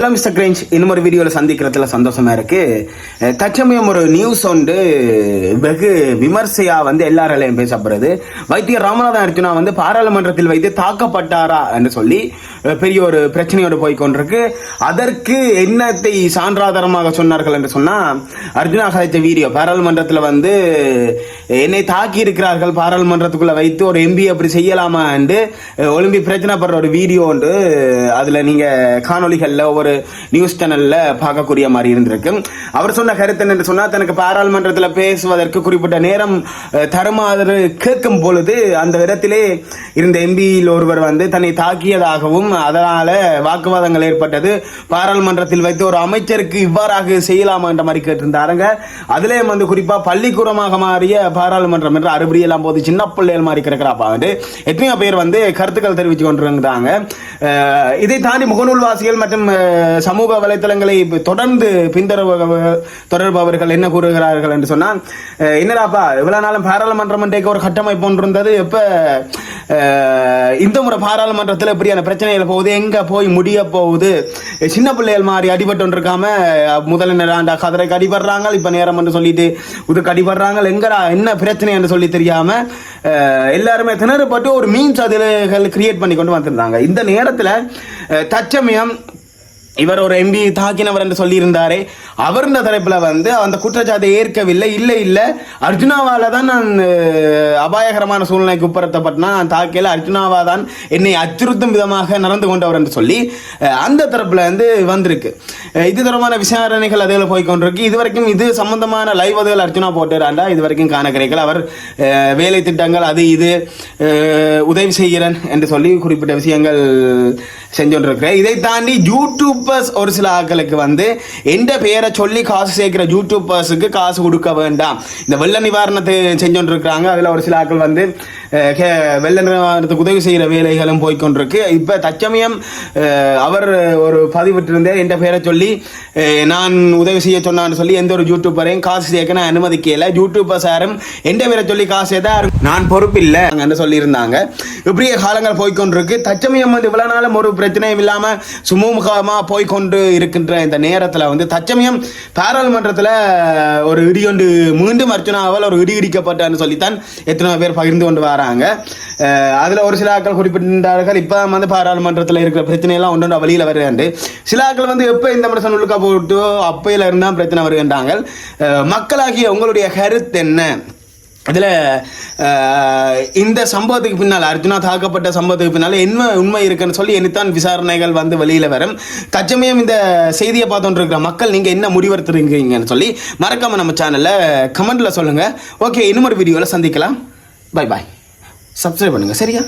Hello mister Grange. இன்னும் ஒரு வீடியோவில் சந்திக்கிறதுல சந்தோஷமா இருக்கு. அஹ் தற்சமயம் ஒரு நியூஸ் ஒன்று வெகு விமர்சையா வந்து எல்லாராலையும் பேசப்படுறது வைத்தியர் ராமநாதன் அர்ஜுனா வந்து பாராளுமன்றத்தில் வைத்து தாக்கப்பட்டாரா என்று சொல்லி பெரிய ஒரு பிரச்சனையோடு போய் கொண்டிருக்கு அதற்கு என்னத்தை சான்றாதாரமாக சொன்னார்கள் என்று சொன்னால் அர்ஜுனா கதைச்ச வீடியோ பாராளுமன்றத்தில் வந்து என்னை தாக்கி இருக்கிறார்கள் பாராளுமன்றத்துக்குள்ளே வைத்து ஒரு எம்பி அப்படி செய்யலாமா என்று ஒலிம்பிக் பிரச்சனை படுற ஒரு வீடியோ ஒன்று அதில் நீங்கள் காணொலிகளில் ஒவ்வொரு நியூஸ் சேனலில் பார்க்கக்கூடிய மாதிரி இருந்திருக்கு. அவர் சொன்ன கருத்து என்று சொன்னால் தனக்கு பாராளுமன்றத்தில் பேசுவதற்கு குறிப்பிட்ட நேரம் தருமாறு கேட்கும் பொழுது அந்த இடத்திலே இருந்த எம்பியில் ஒருவர் வந்து தன்னை தாக்கியதாகவும் அதனால வாக்குவாதங்கள் ஏற்பட்டது. பாராளுமன்றத்தில் வைத்து ஒரு அமைச்சருக்கு இவ்வாறாக செய்யலாமா என்ற மாதிரி கேட்டிருந்தாருங்க. அதுலயும் வந்து குறிப்பாக பள்ளிக்கூடமாக மாறிய பாராளுமன்றம் என்று அறுபடி எல்லாம் போது சின்ன பிள்ளைகள் மாதிரி கிடக்கிறாப்பா வந்து எத்தனையோ பேர் வந்து கருத்துக்கள் தெரிவித்து கொண்டிருந்தாங்க. இதை தாண்டி முகநூல் வாசிகள் மற்றும் சமூக வலைத்தளங்களை தொடர்ந்து பின்தொடர்பவ- தொடர்பவர்கள் என்ன கூறுகிறார்கள் என்று சொன்னால் என்னடாப்பா இவ்வளவு நாளும் பாராளுமன்றம் என்றைக்கு ஒரு கட்டமைப்பு ஒன்று இருந்தது எப்போ இந்த முறை பாராளுமன்றத்தில் இப்படியான பிரச்சனைகள் போகுது. எங்கே போய் முடிய போகுது? சின்ன பிள்ளைகள் மாதிரி அடிபட்டு இருக்காம முதல்ல நேராண்டா கதிரைக்கு அடிபடுறாங்க. இப்போ நேரம் என்று சொல்லிட்டு இதுக்கு அடிபடுறாங்க. எங்கடா என்ன பிரச்சனை என்று சொல்லி தெரியாம எல்லாருமே திணறுபட்டு ஒரு மீன்ஸ் அதில் கிரியேட் பண்ணி கொண்டு வந்திருந்தாங்க. இந்த நேரத்தில் தச்சமயம் இவர் ஒரு எம்பி தாக்கினவர் என்று சொல்லியிருந்தாரே. அவர் இந்த தரப்பில் வந்து அந்த குற்றச்சாட்டை ஏற்கவில்லை இல்லை இல்லை. அர்ஜுனாவால தான் நான் அபாயகரமான சூழ்நிலைக்கு உட்படுத்தப்பட்டனா நான் தாக்கல. அர்ஜுனாவா தான் என்னை அச்சுறுத்தும் விதமாக நடந்து கொண்டவர் என்று சொல்லி அந்த தரப்புல வந்து வந்திருக்கு. இது தொடர்பான விசாரணைகள் அதில் போய் கொண்டிருக்கு இது வரைக்கும் இது சம்பந்தமான லைவ் அதுகள் அர்ஜுனா போட்டுறாண்டா இது வரைக்கும் காண கிடைக்கல. அவர் வேலை திட்டங்கள் அது இது உதவி செய்கிறேன் என்று சொல்லி குறிப்பிட்ட விஷயங்கள் செஞ்சோன்றிருக்கிறேன் இதை தாண்டி யூடியூபர்ஸ் ஒரு சில ஆட்களுக்கு வந்து எந்த பெயரை சொல்லி காசு சேர்க்கிற யூடியூபர்ஸுக்கு காசு கொடுக்க வேண்டாம். இந்த வெள்ள நிவாரணத்தை செஞ்சோன்றிருக்கிறாங்க அதில் ஒரு சில ஆட்கள் வந்து வெள்ள நிவாரணத்துக்கு உதவி செய்கிற வேலைகளும் போய்க்கொண்டிருக்கு. இப்போ தச்சமயம் அவர் ஒரு பதிவிட்டிருந்தே எந்த பெயரை சொல்லி நான் உதவி செய்ய சொன்னான்னு சொல்லி எந்த ஒரு யூடியூபரையும் காசு சேர்க்க நான் அனுமதிக்கல. யூடியூபர்ஸ் யாரும் எந்த பேரை சொல்லி காசு ஏதாவது நான் பொறுப்பில்லை. என்று சொல்லியிருந்தாங்க. இப்படியே காலங்கள் போய்கொண்டிருக்கு தச்சமயம் வந்து இவ்வளோ நாளும் ஒரு பிரச்சனையும் இல்லாமல் சுமூகமாக போய்க்கொண்டு இருக்கின்ற இந்த நேரத்தில் வந்து தச்சமயம் பாராளுமன்றத்துல ஒரு இடி மீண்டும் அர்ச்சனாவால் ஒரு இடி இடிக்கப்பட்டான்னு சொல்லித்தான் எத்தனை பேர் பகிர்ந்து கொண்டு வராங்க. அதில் அதுல ஒரு சில ஆக்கள் குறிப்பிட்டார்கள் இப்ப வந்து பாராளுமன்றத்தில் இருக்கிற பிரச்சனை எல்லாம் ஒன்று வழியில் வருகிறாண்டு சில ஆக்கள் வந்து எப்போ இந்த மனுஷன் உள்ளுக்க போட்டோ அப்பையில இருந்தால் பிரச்சனை வருகின்றாங்க மக்களாகிய உங்களுடைய கருத்து என்ன? இதில் இந்த சம்பவத்துக்கு பின்னால் அர்ஜுனா தாக்கப்பட்ட சம்பவத்துக்கு பின்னால் என்ன உண்மை இருக்குன்னு சொல்லி என்னத்தான் விசாரணைகள் வந்து வெளியில் வரும். தச்சமயம் இந்த செய்தியை பார்த்துட்டு இருக்கிற மக்கள் நீங்கள் என்ன முடிவெடுத்துருக்கீங்கன்னு சொல்லி மறக்காம நம்ம சேனலில் கமெண்ட்டில் சொல்லுங்கள் ஓகே இன்னும் ஒரு சந்திக்கலாம். பை பாய் சப்ஸ்கிரைப் பண்ணுங்கள் சரியா?